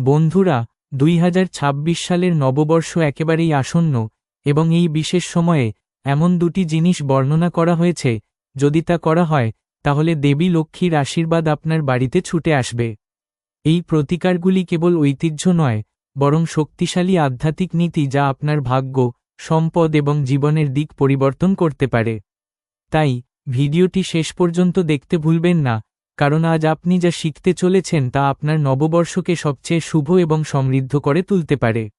বন্ধুরা, দুই হাজার ছাব্বিশ সালের নববর্ষ একেবারেই আসন্ন, এবং এই বিশেষ সময়ে এমন দুটি জিনিস বর্ণনা করা হয়েছে, যদি তা করা হয়, তাহলে দেবী লক্ষ্মীর আশীর্বাদ আপনার বাড়িতে ছুটে আসবে। এই প্রতিকারগুলি কেবল ঐতিহ্য নয়, বরং শক্তিশালী আধ্যাত্মিক নীতি যা আপনার ভাগ্য, সম্পদ এবং জীবনের দিক পরিবর্তন করতে পারে। তাই, ভিডিওটি শেষ পর্যন্ত দেখতে ভুলবেন না কারণ আজ আপনি যা শিখতে চলেছেন তা আপনার নববর্ষকে সবচেয়ে শুভ এবং সমৃদ্ধ করে তুলতে পারে।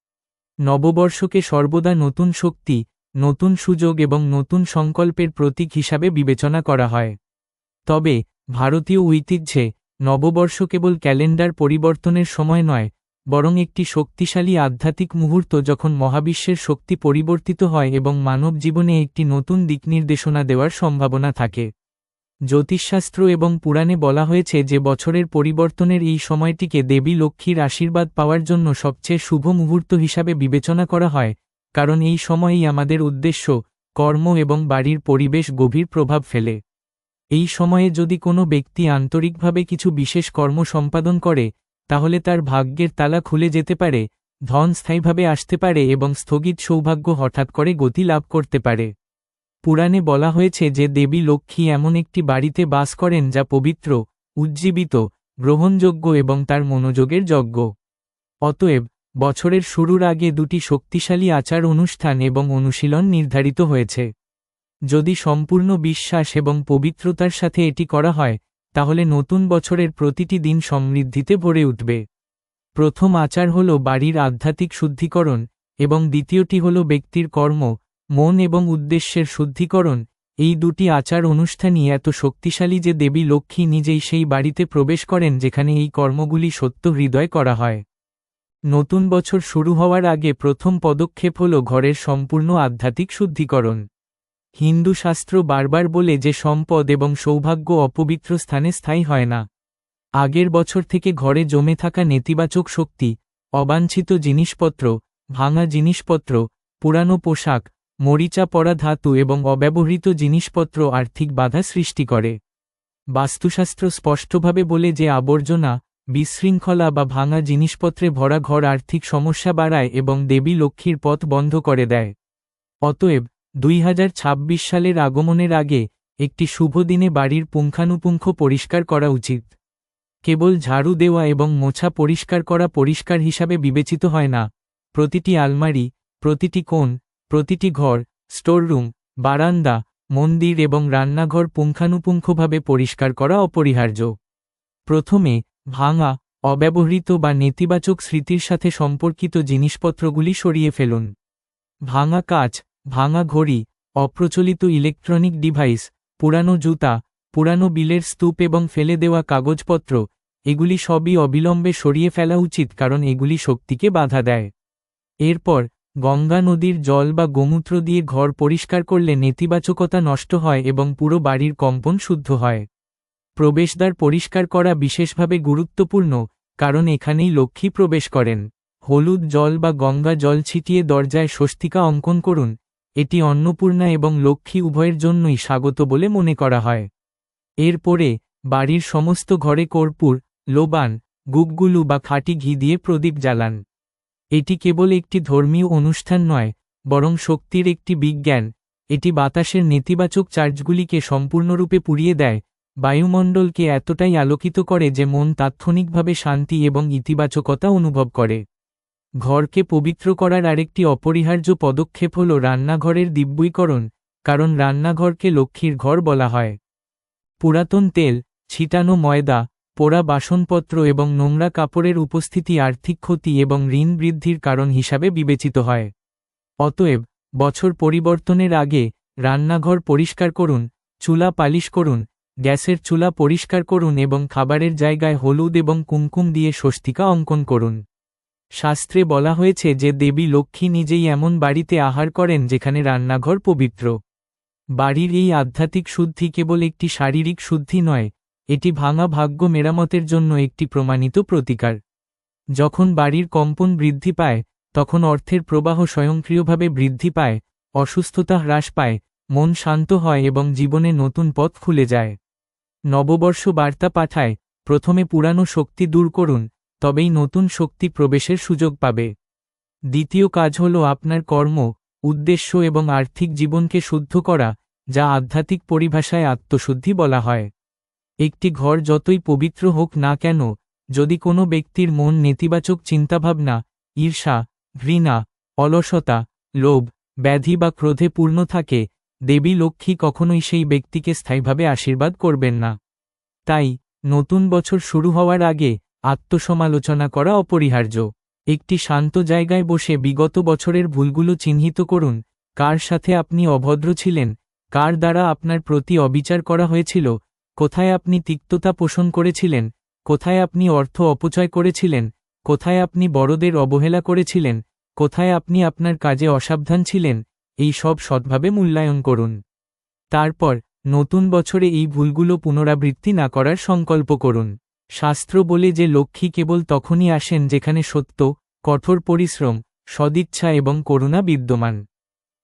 নববর্ষকে সর্বদা নতুন শক্তি, নতুন সুযোগ এবং নতুন সংকল্পের প্রতীক হিসাবে বিবেচনা করা হয়। তবে, ভারতীয় ঐতিহ্যে, নববর্ষ কেবল ক্যালেন্ডার পরিবর্তনের সময় নয়, বরং একটি শক্তিশালী আধ্যাত্মিক মুহূর্ত যখন মহাবিশ্বের শক্তি পরিবর্তিত হয় এবং মানব জীবনে একটি নতুন দিকনির্দেশনা দেওয়ার সম্ভাবনা থাকে। জ্যোতিষশাস্ত্র এবং পুরাণে বলা হয়েছে যে বছরের পরিবর্তনের এই সময়টিকে দেবী লক্ষ্মীর আশীর্বাদ পাওয়ার জন্য সবচেয়ে শুভ মুহূর্ত হিসাবে বিবেচনা করা হয়, কারণ এই সময়েই আমাদের উদ্দেশ্য, কর্ম এবং বাড়ির পরিবেশ গভীর প্রভাব ফেলে। এই সময়ে যদি কোনো ব্যক্তি আন্তরিকভাবে কিছু বিশেষ কর্ম সম্পাদন করে, তাহলে তার ভাগ্যের তালা খুলে যেতে পারে, ধন স্থায়ীভাবে আসতে পারে এবং স্থগিত সৌভাগ্য হঠাৎ করে গতি লাভ করতে পারে। পুরাণে বলা হয়েছে যে দেবী লক্ষ্মী এমন একটি বাড়িতে বাস করেন যা পবিত্র, উজ্জীবিত, গ্রহণযোগ্য এবং তার মনোযোগের যজ্ঞ। অতএব, বছরের শুরুর আগে দুটি শক্তিশালী আচার অনুষ্ঠান এবং অনুশীলন নির্ধারিত হয়েছে। যদি সম্পূর্ণ বিশ্বাস এবং পবিত্রতার সাথে এটি করা হয়, তাহলে নতুন বছরের প্রতিটি দিন সমৃদ্ধিতে ভরে উঠবে। প্রথম আচার হল বাড়ির আধ্যাত্মিক শুদ্ধিকরণ এবং দ্বিতীয়টি হল ব্যক্তির কর্ম মন এবং উদ্দেশ্যের শুদ্ধিকরণ, এই দুটি আচার অনুষ্ঠানই এত শক্তিশালী যে দেবী লক্ষ্মী নিজেই সেই বাড়িতে প্রবেশ করেন যেখানে এই কর্মগুলি সত্য হৃদয় করা হয়। নতুন বছর শুরু হওয়ার আগে প্রথম পদক্ষেপ হল ঘরের সম্পূর্ণ আধ্যাত্মিক শুদ্ধিকরণ। হিন্দু শাস্ত্র বারবার বলে যে সম্পদ এবং সৌভাগ্য অপবিত্র স্থানে স্থায়ী হয় না। আগের বছর থেকে ঘরে জমে থাকা নেতিবাচক শক্তি, অবাঞ্ছিত জিনিসপত্র, ভাঙা জিনিসপত্র, পুরানো পোশাক মরিচা পড়া ধাতু এবং অব্যবহৃত জিনিসপত্র আর্থিক বাধা সৃষ্টি করে। বাস্তুশাস্ত্র স্পষ্টভাবে বলে যে আবর্জনা, বিশৃঙ্খলা বা ভাঙা জিনিসপত্রে ভরা ঘর আর্থিক সমস্যা বাড়ায় এবং দেবী লক্ষ্মীর পথ বন্ধ করে দেয়। অতএব, দুই হাজার ছাব্বিশ সালের আগমনের আগে একটি শুভ দিনে বাড়ির পুঙ্খানুপুঙ্খ পরিষ্কার করা উচিত। কেবল ঝাড়ু দেওয়া এবং মোছা পরিষ্কার করা পরিষ্কার হিসাবে বিবেচিত হয় না। প্রতিটি আলমারি, প্রতিটি কোণ প্রতিটি ঘর, স্টোররুম, বারান্দা, মন্দির এবং রান্নাঘর পুঙ্খানুপুঙ্খভাবে পরিষ্কার করা অপরিহার্য। প্রথমে, ভাঙা, অব্যবহৃত বা নেতিবাচক স্মৃতির সাথে সম্পর্কিত জিনিসপত্রগুলি সরিয়ে ফেলুন। ভাঙা কাচ, ভাঙা ঘড়ি, অপ্রচলিত ইলেকট্রনিক ডিভাইস, পুরানো জুতা, পুরানো বিলের স্তূপ এবং ফেলে দেওয়া কাগজপত্র, এগুলি সবই অবিলম্বে সরিয়ে ফেলা উচিত কারণ এগুলি শক্তিকে বাধা দেয়। এরপর গঙ্গা নদীর জল বা গোমূত্র দিয়ে ঘর পরিষ্কার করলে নেতিবাচকতা নষ্ট হয় এবং পুরো বাড়ির কম্পন শুদ্ধ হয়। প্রবেশদ্বার পরিষ্কার করা বিশেষভাবে গুরুত্বপূর্ণ, কারণ এখানেই লক্ষ্মী প্রবেশ করেন। হলুদ জল বা গঙ্গা জল ছিটিয়ে দরজায় স্বস্তিকা অঙ্কন করুন, এটি অন্নপূর্ণা এবং লক্ষ্মী উভয়ের জন্যই স্বাগত বলে মনে করা হয়। এরপরে, বাড়ির সমস্ত ঘরে কর্পূর, লোবান, গুগগুলু বা খাটি ঘি দিয়ে প্রদীপ জ্বালান। এটি কেবল একটি ধর্মীয় অনুষ্ঠান নয়, বরং শক্তির একটি বিজ্ঞান। এটি বাতাসের নেতিবাচক চার্জগুলিকে সম্পূর্ণরূপে পুড়িয়ে দেয়, বায়ুমণ্ডলকে এতটাই আলোকিত করে যে মন তাৎক্ষণিকভাবে শান্তি এবং ইতিবাচকতা অনুভব করে। ঘরকে পবিত্র করার আরেকটি অপরিহার্য পদক্ষেপ হল রান্নাঘরের দিব্যীকরণ, কারণ রান্নাঘরকে লক্ষ্মীর ঘর বলা হয়। পুরাতন তেল, ছিটানো ময়দা পোড়া বাসনপত্র এবং নোংরা কাপড়ের উপস্থিতি আর্থিক ক্ষতি এবং ঋণ বৃদ্ধির কারণ হিসাবে বিবেচিত হয়। অতএব, বছর পরিবর্তনের আগে রান্নাঘর পরিষ্কার করুন, চুলা পালিশ করুন, গ্যাসের চুলা পরিষ্কার করুন এবং খাবারের জায়গায় হলুদ এবং কুমকুম দিয়ে স্বস্তিকা অঙ্কন করুন। শাস্ত্রে বলা হয়েছে যে দেবী লক্ষ্মী নিজেই এমন বাড়িতে আহার করেন যেখানে রান্নাঘর পবিত্র। বাড়ির এই আধ্যাত্মিক শুদ্ধি কেবল একটি শারীরিক শুদ্ধি নয় এটি ভাঙা ভাগ্য মেরামতের জন্য একটি প্রমাণিত প্রতিকার। যখন বাড়ির কম্পন বৃদ্ধি পায়, তখন অর্থের প্রবাহ স্বয়ংক্রিয়ভাবে বৃদ্ধি পায়, অসুস্থতা হ্রাস পায়, মন শান্ত হয় এবং জীবনে নতুন পথ খুলে যায়। নববর্ষ বার্তা পাঠায়, প্রথমে পুরানো শক্তি দূর করুন, তবেই নতুন শক্তি প্রবেশের সুযোগ পাবে। দ্বিতীয় কাজ হল আপনার কর্ম, উদ্দেশ্য এবং আর্থিক জীবনকে শুদ্ধ করা, যা আধ্যাত্মিক পরিভাষায় আত্মশুদ্ধি বলা হয়। একটি ঘর যতই পবিত্র হোক না কেন, যদি কোনো ব্যক্তির মন নেতিবাচক চিন্তাভাবনা, ঈর্ষা, ঘৃণা, অলসতা, লোভ, ব্যাধি বা ক্রোধে পূর্ণ থাকে, দেবী লক্ষ্মী কখনোই সেই ব্যক্তিকে স্থায়ীভাবে আশীর্বাদ করবেন না। তাই, নতুন বছর শুরু হওয়ার আগে আত্মসমালোচনা করা অপরিহার্য। একটি শান্ত জায়গায় বসে বিগত বছরের ভুলগুলো চিহ্নিত করুন, কার সাথে আপনি অভদ্র ছিলেন, কার দ্বারা আপনার প্রতি অবিচার করা হয়েছিল কোথায় আপনি তিক্ততা পোষণ করেছিলেন? কোথায় আপনি অর্থ অপচয় করেছিলেন? কোথায় আপনি বড়দের অবহেলা করেছিলেন? কোথায় আপনি আপনার কাজে অসাবধান ছিলেন? এই সব সৎভাবে মূল্যায়ন করুন। তারপর, নতুন বছরে এই ভুলগুলো পুনরাবৃত্তি না করার সংকল্প করুন। শাস্ত্র বলে যে লক্ষ্মী কেবল তখনই আসেন যেখানে সত্য, কঠোর পরিশ্রম, সদিচ্ছা এবং করুণা বিদ্যমান।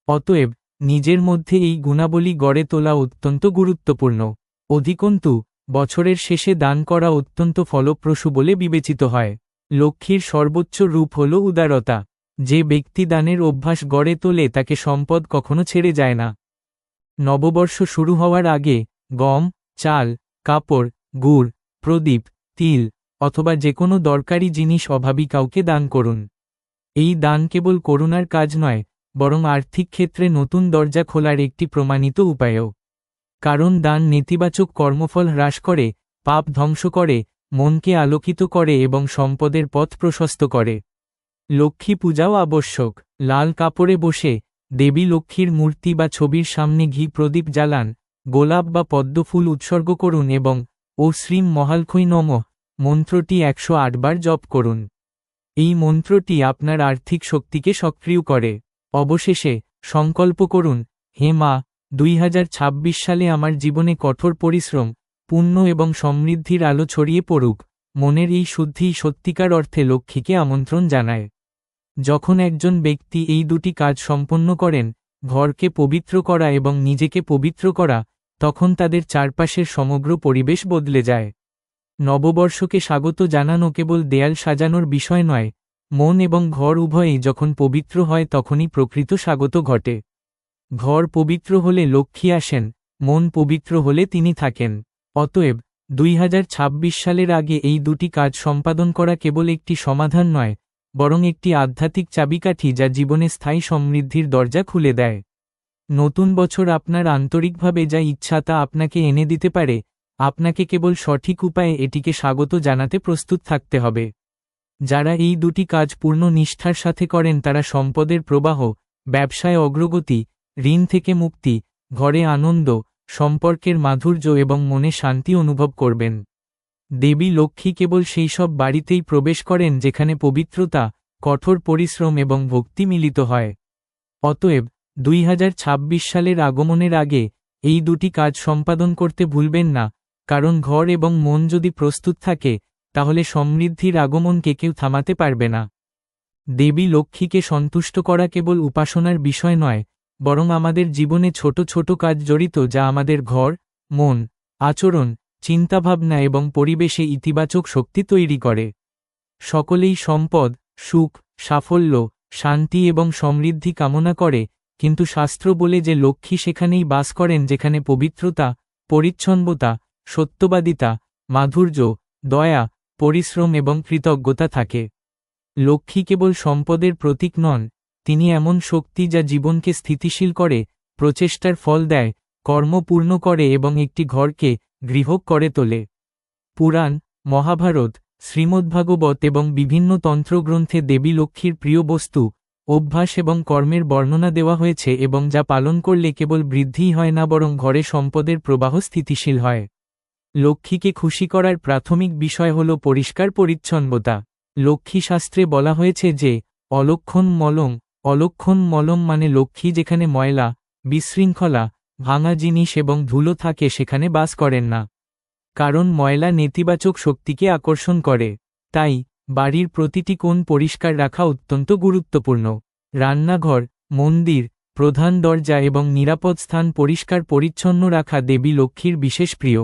অতএব, নিজের মধ্যে এই গুণাবলী গড়ে তোলা অত্যন্ত গুরুত্বপূর্ণ। অধিকন্তু, বছরের শেষে দান করা অত্যন্ত ফলপ্রসূ বলে বিবেচিত হয়। লক্ষ্মীর সর্বোচ্চ রূপ হল উদারতা। যে ব্যক্তি দানের অভ্যাস গড়ে তোলে তাকে সম্পদ কখনো ছেড়ে যায় না। নববর্ষ শুরু হওয়ার আগে গম, চাল, কাপড়, গুড়, প্রদীপ, তিল অথবা যে কোনো দরকারি জিনিস অভাবী কাউকে দান করুন। এই দান কেবল করুণার কাজ নয়, বরং আর্থিক ক্ষেত্রে নতুন দরজা খোলার একটি প্রমাণিত উপায়ও। কারণ দান নেতিবাচক কর্মফল হ্রাস করে, পাপ ধ্বংস করে, মনকে আলোকিত করে এবং সম্পদের পথ প্রশস্ত করে। লক্ষ্মী পূজাও আবশ্যক। লাল কাপড়ে বসে, দেবী লক্ষ্মীর মূর্তি বা ছবির সামনে ঘি প্রদীপ জ্বালান, গোলাপ বা পদ্মফুল উৎসর্গ করুন এবং, ও শ্রীম মহালখৈ নম মন্ত্রটি একশো আটবার জপ করুন। এই মন্ত্রটি আপনার আর্থিক শক্তিকে সক্রিয় করে। অবশেষে, সংকল্প করুন, হে মা দুই হাজার ছাব্বিশ সালে আমার জীবনে কঠোর পরিশ্রম, পুণ্য এবং সমৃদ্ধির আলো ছড়িয়ে পড়ুক, মনের এই শুদ্ধিই সত্যিকার অর্থে লক্ষ্মীকে আমন্ত্রণ জানায়। যখন একজন ব্যক্তি এই দুটি কাজ সম্পন্ন করেন, ঘরকে পবিত্র করা এবং নিজেকে পবিত্র করা, তখন তাদের চারপাশের সমগ্র পরিবেশ বদলে যায়। নববর্ষকে স্বাগত জানানো কেবল দেয়াল সাজানোর বিষয় নয়, মন এবং ঘর উভয়েই যখন পবিত্র হয় তখনই প্রকৃত স্বাগত ঘটে। ঘর পবিত্র হলে লক্ষ্মী আসেন, মন পবিত্র হলে তিনি থাকেন। অতএব, দুই হাজার ছাব্বিশ সালের আগে এই দুটি কাজ সম্পাদন করা কেবল একটি সমাধান নয়, বরং একটি আধ্যাত্মিক চাবিকাঠি যা জীবনে স্থায়ী সমৃদ্ধির দরজা খুলে দেয়। নতুন বছর আপনার আন্তরিকভাবে যা ইচ্ছা তা আপনাকে এনে দিতে পারে, আপনাকে কেবল সঠিক উপায়ে এটিকে স্বাগত জানাতে প্রস্তুত থাকতে হবে। যারা এই দুটি কাজ পূর্ণ নিষ্ঠার সাথে করেন তারা সম্পদের প্রবাহ, ব্যবসায় অগ্রগতি ঋণ থেকে মুক্তি, ঘরে আনন্দ, সম্পর্কের মাধুর্য এবং মনে শান্তি অনুভব করবেন। দেবী লক্ষ্মী কেবল সেই সব বাড়িতেই প্রবেশ করেন যেখানে পবিত্রতা, কঠোর পরিশ্রম এবং ভক্তি মিলিত হয়। অতএব, দুই হাজার ছাব্বিশ সালের আগমনের আগে, এই দুটি কাজ সম্পাদন করতে ভুলবেন না, কারণ ঘর এবং মন যদি প্রস্তুত থাকে, তাহলে সমৃদ্ধির আগমনকে কেউ থামাতে পারবে না। দেবী লক্ষ্মীকে সন্তুষ্ট করা কেবল উপাসনার বিষয় নয় বরং আমাদের জীবনে ছোট ছোট কাজ জড়িত যা আমাদের ঘর, মন, আচরণ, চিন্তাভাবনা এবং পরিবেশে ইতিবাচক শক্তি তৈরি করে। সকলেই সম্পদ, সুখ, সাফল্য, শান্তি এবং সমৃদ্ধি কামনা করে, কিন্তু শাস্ত্র বলে যে লক্ষ্মী সেখানেই বাস করেন যেখানে পবিত্রতা, পরিচ্ছন্নতা, সত্যবাদিতা, মাধুর্য, দয়া, পরিশ্রম এবং কৃতজ্ঞতা থাকে। লক্ষ্মী কেবল সম্পদের প্রতীক নন তিনি এমন শক্তি যা জীবনকে স্থিতিশীল করে, প্রচেষ্টার ফল দেয়, কর্ম পূর্ণ করে এবং একটি ঘরকে গৃহক করে তোলে। পুরাণ, মহাভারত, শ্রীমদ্ভাগবত এবং বিভিন্ন তন্ত্রগ্রন্থে দেবী লক্ষ্মীর প্রিয় বস্তু, অভ্যাস এবং কর্মের বর্ণনা দেওয়া হয়েছে এবং যা পালন করলে কেবল বৃদ্ধিই হয় না বরং ঘরে সম্পদের প্রবাহ স্থিতিশীল হয়। লক্ষ্মীকে খুশি করার প্রাথমিক বিষয় হল পরিষ্কার পরিচ্ছন্নতা। লক্ষ্মী শাস্ত্রে বলা হয়েছে যে, অলক্ষণ মলম অলক্ষণ মলম মানে লক্ষ্মী যেখানে ময়লা, বিশৃঙ্খলা, ভাঙা জিনিস এবং ধুলো থাকে সেখানে বাস করেন না। কারণ ময়লা নেতিবাচক শক্তিকে আকর্ষণ করে। তাই, বাড়ির প্রতিটি কোণ পরিষ্কার রাখা অত্যন্ত গুরুত্বপূর্ণ। রান্নাঘর, মন্দির, প্রধান দরজা এবং নিরাপদ স্থান পরিষ্কার পরিচ্ছন্ন রাখা দেবী লক্ষ্মীর বিশেষ প্রিয়।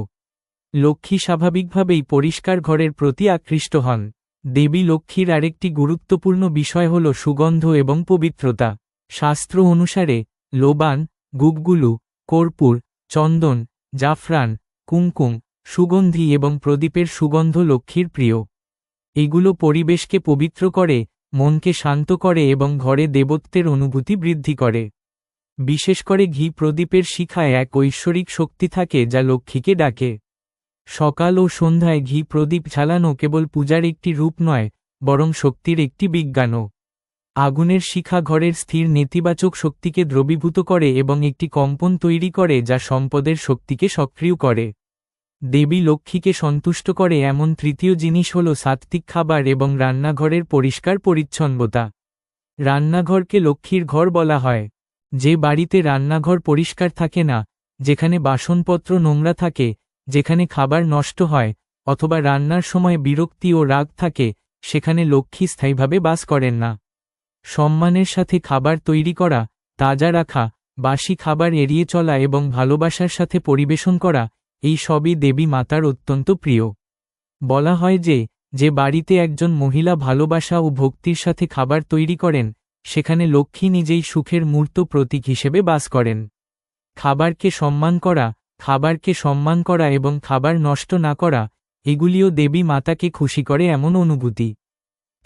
লক্ষ্মী স্বাভাবিকভাবেই পরিষ্কার ঘরের প্রতি আকৃষ্ট হন। দেবী লক্ষ্মীর আরেকটি গুরুত্বপূর্ণ বিষয় হল সুগন্ধ এবং পবিত্রতা। শাস্ত্র অনুসারে, লোবান, গুগগুলু, কর্পূর, চন্দন, জাফরান, কুমকুম, সুগন্ধি এবং প্রদীপের সুগন্ধ লক্ষ্মীর প্রিয়। এগুলো পরিবেশকে পবিত্র করে, মনকে শান্ত করে এবং ঘরে দেবত্বের অনুভূতি বৃদ্ধি করে। বিশেষ করে ঘি প্রদীপের শিখায় এক ঐশ্বরিক শক্তি থাকে যা লক্ষ্মীকে ডাকে। সকাল ও সন্ধ্যায় ঘি প্রদীপ ঝালানো কেবল পূজার একটি রূপ নয়, বরং শক্তির একটি বিজ্ঞানও। আগুনের শিখা ঘরের স্থির নেতিবাচক শক্তিকে দ্রবীভূত করে এবং একটি কম্পন তৈরি করে যা সম্পদের শক্তিকে সক্রিয় করে। দেবী লক্ষ্মীকে সন্তুষ্ট করে এমন তৃতীয় জিনিস হল সাত্ত্বিক খাবার এবং রান্নাঘরের পরিষ্কার পরিচ্ছন্নতা। রান্নাঘরকে লক্ষ্মীর ঘর বলা হয়। যে বাড়িতে রান্নাঘর পরিষ্কার থাকে না, যেখানে বাসনপত্র নোংরা থাকে যেখানে খাবার নষ্ট হয় অথবা রান্নার সময় বিরক্তি ও রাগ থাকে, সেখানে লক্ষ্মী স্থায়ীভাবে বাস করেন না। সম্মানের সাথে খাবার তৈরি করা, তাজা রাখা, বাসি খাবার এড়িয়ে চলা এবং ভালোবাসার সাথে পরিবেশন করা, এই সবই দেবী মাতার অত্যন্ত প্রিয়। বলা হয় যে যে বাড়িতে একজন মহিলা ভালোবাসা ও ভক্তির সাথে খাবার তৈরি করেন, সেখানে লক্ষ্মী নিজেই সুখের মূর্ত প্রতীক হিসেবে বাস করেন। খাবারকে সম্মান করা খাবারকে সম্মান করা এবং খাবার নষ্ট না করা, এগুলিও দেবী মাতাকে খুশি করে এমন অনুভূতি।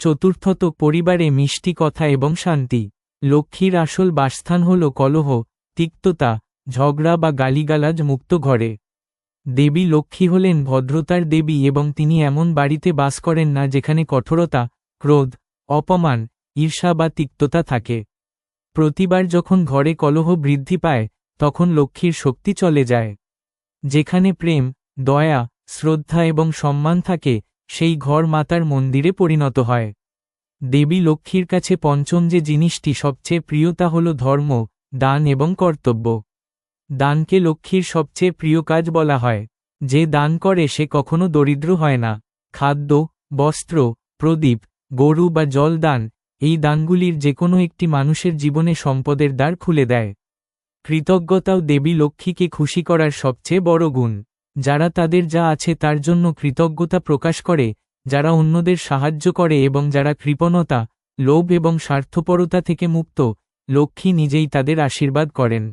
চতুর্থত, পরিবারে মিষ্টি কথা এবং শান্তি। লক্ষ্মীর আসল বাসস্থান হল কলহ, তিক্ততা, ঝগড়া বা গালিগালাজ মুক্ত ঘরে। দেবী লক্ষ্মী হলেন ভদ্রতার দেবী এবং তিনি এমন বাড়িতে বাস করেন না যেখানে কঠোরতা, ক্রোধ, অপমান, ঈর্ষা বা তিক্ততা থাকে। প্রতিবার যখন ঘরে কলহ বৃদ্ধি পায়, তখন লক্ষ্মীর শক্তি চলে যায়। যেখানে প্রেম, দয়া, শ্রদ্ধা এবং সম্মান থাকে, সেই ঘর মাতার মন্দিরে পরিণত হয়। দেবী লক্ষ্মীর কাছে পঞ্চম যে জিনিসটি সবচেয়ে প্রিয় তা হল ধর্ম, দান এবং কর্তব্য। দানকে লক্ষ্মীর সবচেয়ে প্রিয় কাজ বলা হয়। যে দান করে সে কখনো দরিদ্র হয় না। খাদ্য, বস্ত্র, প্রদীপ, গরু বা জল দান, এই দানগুলির যে কোনো একটি মানুষের জীবনে সম্পদের দ্বার খুলে দেয়। কৃতজ্ঞতাও দেবী লক্ষ্মীকে খুশি করার সবচেয়ে বড় গুণ। যারা তাদের যা আছে তার জন্য কৃতজ্ঞতা প্রকাশ করে, যারা অন্যদের সাহায্য করে এবং যারা কৃপণতা, লোভ এবং স্বার্থপরতা থেকে মুক্ত, লক্ষ্মী নিজেই তাদের আশীর্বাদ করেন।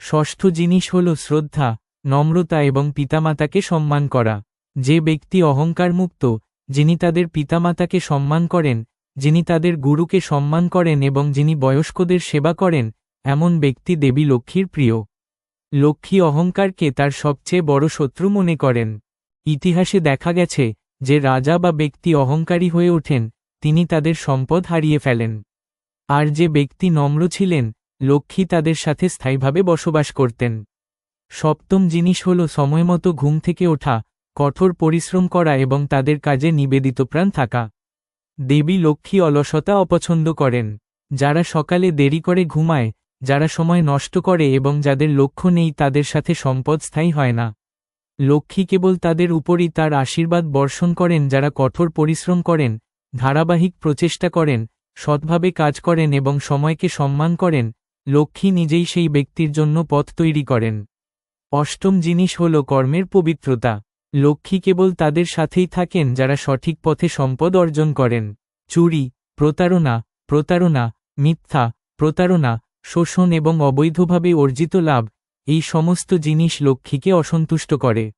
ষষ্ঠ জিনিস হল শ্রদ্ধা, নম্রতা এবং পিতামাতাকে সম্মান করা। যে ব্যক্তি অহংকার মুক্ত যিনি তাদের পিতামাতাকে সম্মান করেন, যিনি তাদের গুরুকে সম্মান করেন এবং যিনি বয়স্কদের সেবা করেন এমন ব্যক্তি দেবী লক্ষ্মীর প্রিয়। লক্ষ্মী অহংকারকে তার সবচেয়ে বড় শত্রু মনে করেন। ইতিহাসে দেখা গেছে যে রাজা বা ব্যক্তি অহংকারী হয়ে ওঠেন, তিনি তাদের সম্পদ হারিয়ে ফেলেন। আর যে ব্যক্তি নম্র ছিলেন, লক্ষ্মী তাদের সাথে স্থায়ীভাবে বসবাস করতেন। সপ্তম জিনিস হল সময়মতো ঘুম থেকে ওঠা, কঠোর পরিশ্রম করা এবং তাদের কাজে নিবেদিত প্রাণ থাকা। দেবী লক্ষ্মী অলসতা অপছন্দ করেন। যারা সকালে দেরি করে ঘুমায় যারা সময় নষ্ট করে এবং যাদের লক্ষ্য নেই তাদের সাথে সম্পদ স্থায়ী হয় না। লক্ষ্মী কেবল তাদের উপরই তার আশীর্বাদ বর্ষণ করেন, যারা কঠোর পরিশ্রম করেন, ধারাবাহিক প্রচেষ্টা করেন, সৎভাবে কাজ করেন এবং সময়কে সম্মান করেন, লক্ষ্মী নিজেই সেই ব্যক্তির জন্য পথ তৈরি করেন। অষ্টম জিনিস হল কর্মের পবিত্রতা। লক্ষ্মী কেবল তাদের সাথেই থাকেন, যারা সঠিক পথে সম্পদ অর্জন করেন। চুরি, প্রতারণা প্রতারণা, মিথ্যা, প্রতারণা শোষণ এবং অবৈধভাবে অর্জিত লাভ, এই সমস্ত জিনিস লক্ষ্মীকে অসন্তুষ্ট করে।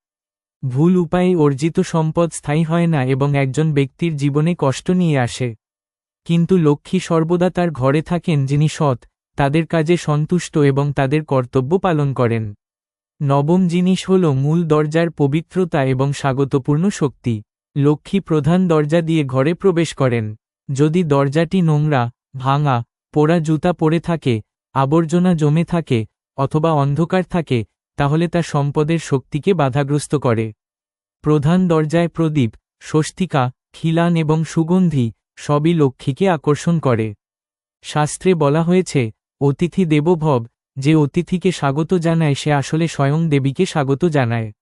ভুল উপায়ে অর্জিত সম্পদ স্থায়ী হয় না এবং একজন ব্যক্তির জীবনে কষ্ট নিয়ে আসে। কিন্তু লক্ষ্মী সর্বদা তার ঘরে থাকেন যিনি সৎ, তাদের কাজে সন্তুষ্ট এবং তাদের কর্তব্য পালন করেন। নবম জিনিস হল মূল দরজার পবিত্রতা এবং স্বাগতপূর্ণ শক্তি। লক্ষ্মী প্রধান দরজা দিয়ে ঘরে প্রবেশ করেন। যদি দরজাটি নোংরা, ভাঙা, পোড়া জুতা পরে থাকে আবর্জনা জমে থাকে অথবা অন্ধকার থাকে, তাহলে তা সম্পদের শক্তিকে বাধাগ্রস্ত করে। প্রধান দরজায় প্রদীপ, স্বস্তিকা, খিলান এবং সুগন্ধি সবই লক্ষ্মীকে আকর্ষণ করে। শাস্ত্রে বলা হয়েছে, অতিথি দেবভব, যে অতিথিকে স্বাগত জানায়, সে আসলে স্বয়ং দেবীকে স্বাগত জানায়।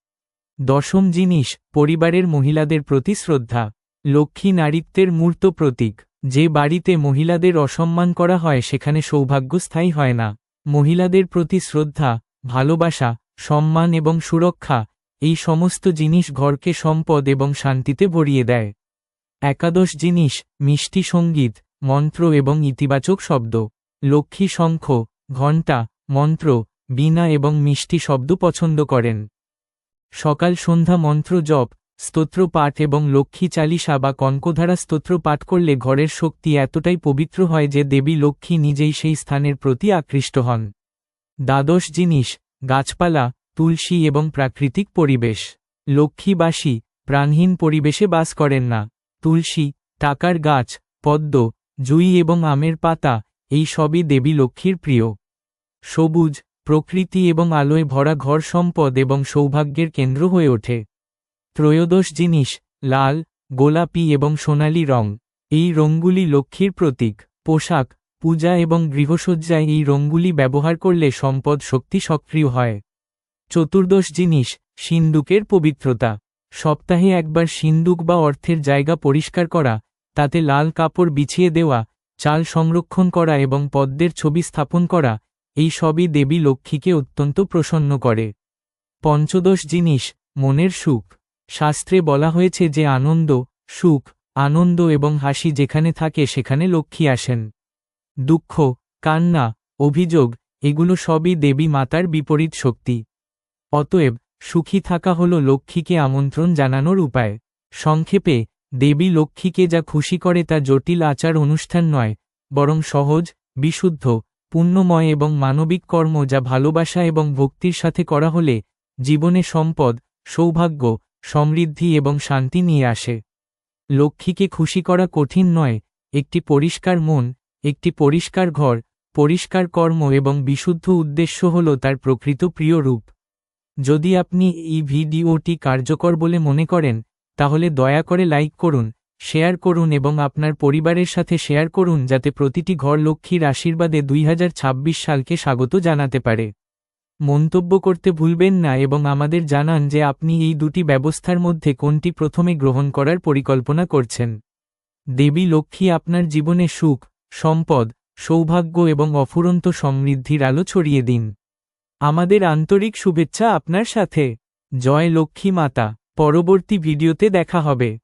দশম জিনিস, পরিবারের মহিলাদের প্রতি শ্রদ্ধা। লক্ষ্মী নারীত্বের মূর্ত প্রতীক। যে বাড়িতে মহিলাদের অসম্মান করা হয় সেখানে সৌভাগ্য স্থায়ী হয় না। মহিলাদের প্রতি শ্রদ্ধা, ভালোবাসা, সম্মান এবং সুরক্ষা, এই সমস্ত জিনিস ঘরকে সম্পদ এবং শান্তিতে ভরিয়ে দেয়। একাদশ জিনিস, মিষ্টি সংগীত, মন্ত্র এবং ইতিবাচক শব্দ। লক্ষ্মী শঙ্খ, ঘণ্টা, মন্ত্র, বীণা এবং মিষ্টি শব্দ পছন্দ করেন। সকাল সন্ধ্যা মন্ত্র জপ স্তোত্র পাঠ এবং লক্ষ্মী চালিসা বা কনকধারা স্তোত্র পাঠ করলে ঘরের শক্তি এতটাই পবিত্র হয় যে দেবী লক্ষ্মী নিজেই সেই স্থানের প্রতি আকৃষ্ট হন। দ্বাদশ জিনিস, গাছপালা, তুলসী এবং প্রাকৃতিক পরিবেশ। লক্ষ্মীবাসী, প্রাণহীন পরিবেশে বাস করেন না। তুলসী, টাকার গাছ, পদ্ম, জুই এবং আমের পাতা, এই সবই দেবী লক্ষ্মীর প্রিয়। সবুজ, প্রকৃতি এবং আলোয় ভরা ঘর সম্পদ এবং সৌভাগ্যের কেন্দ্র হয়ে ওঠে। ত্রয়োদশ জিনিস, লাল, গোলাপি এবং সোনালী রং। এই রঙগুলি লক্ষ্মীর প্রতীক, পোশাক, পূজা এবং গৃহসজ্জায় এই রঙগুলি ব্যবহার করলে সম্পদ শক্তি সক্রিয় হয়। চতুর্দশ জিনিস, সিন্দুকের পবিত্রতা। সপ্তাহে একবার সিন্দুক বা অর্থের জায়গা পরিষ্কার করা, তাতে লাল কাপড় বিছিয়ে দেওয়া, চাল সংরক্ষণ করা এবং পদ্মের ছবি স্থাপন করা, এই সবই দেবী লক্ষ্মীকে অত্যন্ত প্রসন্ন করে। পঞ্চদশ জিনিস, মনের সুখ। শাস্ত্রে বলা হয়েছে যে আনন্দ, সুখ, আনন্দ এবং হাসি যেখানে থাকে সেখানে লক্ষ্মী আসেন। দুঃখ, কান্না, অভিযোগ, এগুলো সবই দেবী মাতার বিপরীত শক্তি। অতএব, সুখী থাকা হল লক্ষ্মীকে আমন্ত্রণ জানানোর উপায়। সংক্ষেপে, দেবী লক্ষ্মীকে যা খুশি করে তা জটিল আচার অনুষ্ঠান নয়, বরং সহজ, বিশুদ্ধ, পুণ্যময় এবং মানবিক কর্ম যা ভালোবাসা এবং ভক্তির সাথে করা হলে জীবনে সম্পদ, সৌভাগ্য সমৃদ্ধি এবং শান্তি নিয়ে আসে। লক্ষ্মীকে খুশি করা কঠিন নয়, একটি পরিষ্কার মন, একটি পরিষ্কার ঘর, পরিষ্কার কর্ম এবং বিশুদ্ধ উদ্দেশ্য হল তার প্রকৃত প্রিয় রূপ। যদি আপনি এই ভিডিওটি কার্যকর বলে মনে করেন, তাহলে দয়া করে লাইক করুন, শেয়ার করুন এবং আপনার পরিবারের সাথে শেয়ার করুন যাতে প্রতিটি ঘর লক্ষ্মীর আশীর্বাদে দুই হাজার ছাব্বিশ সালকে স্বাগত জানাতে পারে। মন্তব্য করতে ভুলবেন না এবং আমাদের জানান যে আপনি এই দুটি ব্যবস্থার মধ্যে কোনটি প্রথমে গ্রহণ করার পরিকল্পনা করছেন। দেবী লক্ষ্মী আপনার জীবনে সুখ, সম্পদ, সৌভাগ্য এবং অফুরন্ত সমৃদ্ধির আলো ছড়িয়ে দিন। আমাদের আন্তরিক শুভেচ্ছা আপনার সাথে। জয় লক্ষ্মী মাতা। পরবর্তী ভিডিওতে দেখা হবে।